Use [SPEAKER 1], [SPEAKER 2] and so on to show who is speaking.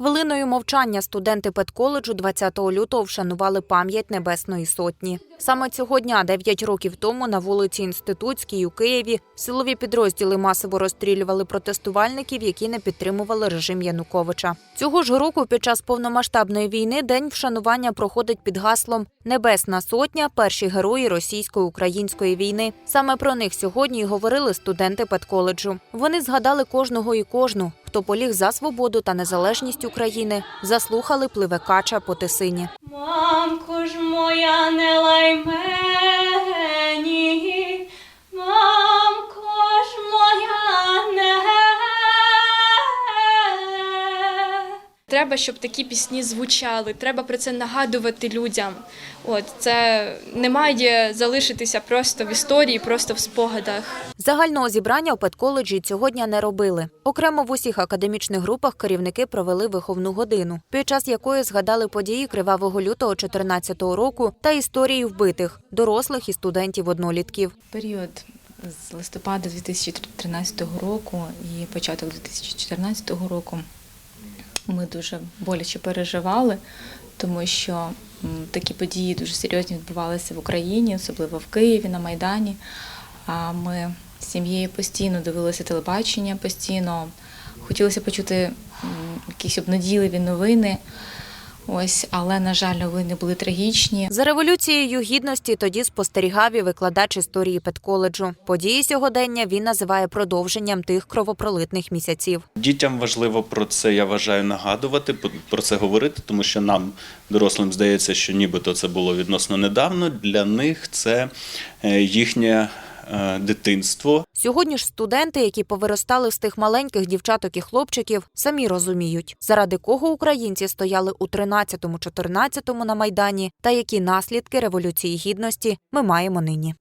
[SPEAKER 1] Хвилиною мовчання студенти педколеджу 20 лютого вшанували пам'ять Небесної Сотні. Саме цього дня, 9 років тому, на вулиці Інститутській у Києві силові підрозділи масово розстрілювали протестувальників, які не підтримували режим Януковича. Цього ж року, під час повномасштабної війни, день вшанування проходить під гаслом Небесна Сотня перші герої російсько-української війни. Саме про них сьогодні й говорили студенти педколеджу. Вони згадали кожного і кожну, хто поліг за свободу та незалежність України, заслухали пливе кача по тисині.
[SPEAKER 2] Мамко ж моя, не лай
[SPEAKER 3] Треба, щоб такі пісні звучали. Треба про це нагадувати людям. От це не має залишитися просто в історії, просто в спогадах.
[SPEAKER 1] Загального зібрання у педколеджі цього дня не робили. Окремо в усіх академічних групах керівники провели виховну годину, під час якої згадали події кривавого лютого 2014 року та історії вбитих дорослих і студентів-однолітків.
[SPEAKER 4] Період з листопада 2013 року і початок 2014 року ми дуже боляче переживали, тому що такі події дуже серйозні відбувалися в Україні, особливо в Києві на Майдані. А ми з сім'єю постійно дивилися телебачення, постійно хотілося почути якісь обнадійливі новини. Ось, але на жаль, новини були трагічні.
[SPEAKER 1] За революцією гідності тоді спостерігав і викладач історії педколеджу. Події сьогодення він називає продовженням тих кровопролитних місяців.
[SPEAKER 5] Дітям важливо про це, я вважаю, нагадувати, про це говорити, тому що нам, дорослим, здається, що нібито це було відносно недавно. Для них це е, їхнє дитинство.
[SPEAKER 1] Сьогодні ж студенти, які повиростали з тих маленьких дівчаток і хлопчиків, самі розуміють, заради кого українці стояли у 13-14 на майдані та які наслідки революції гідності ми маємо нині.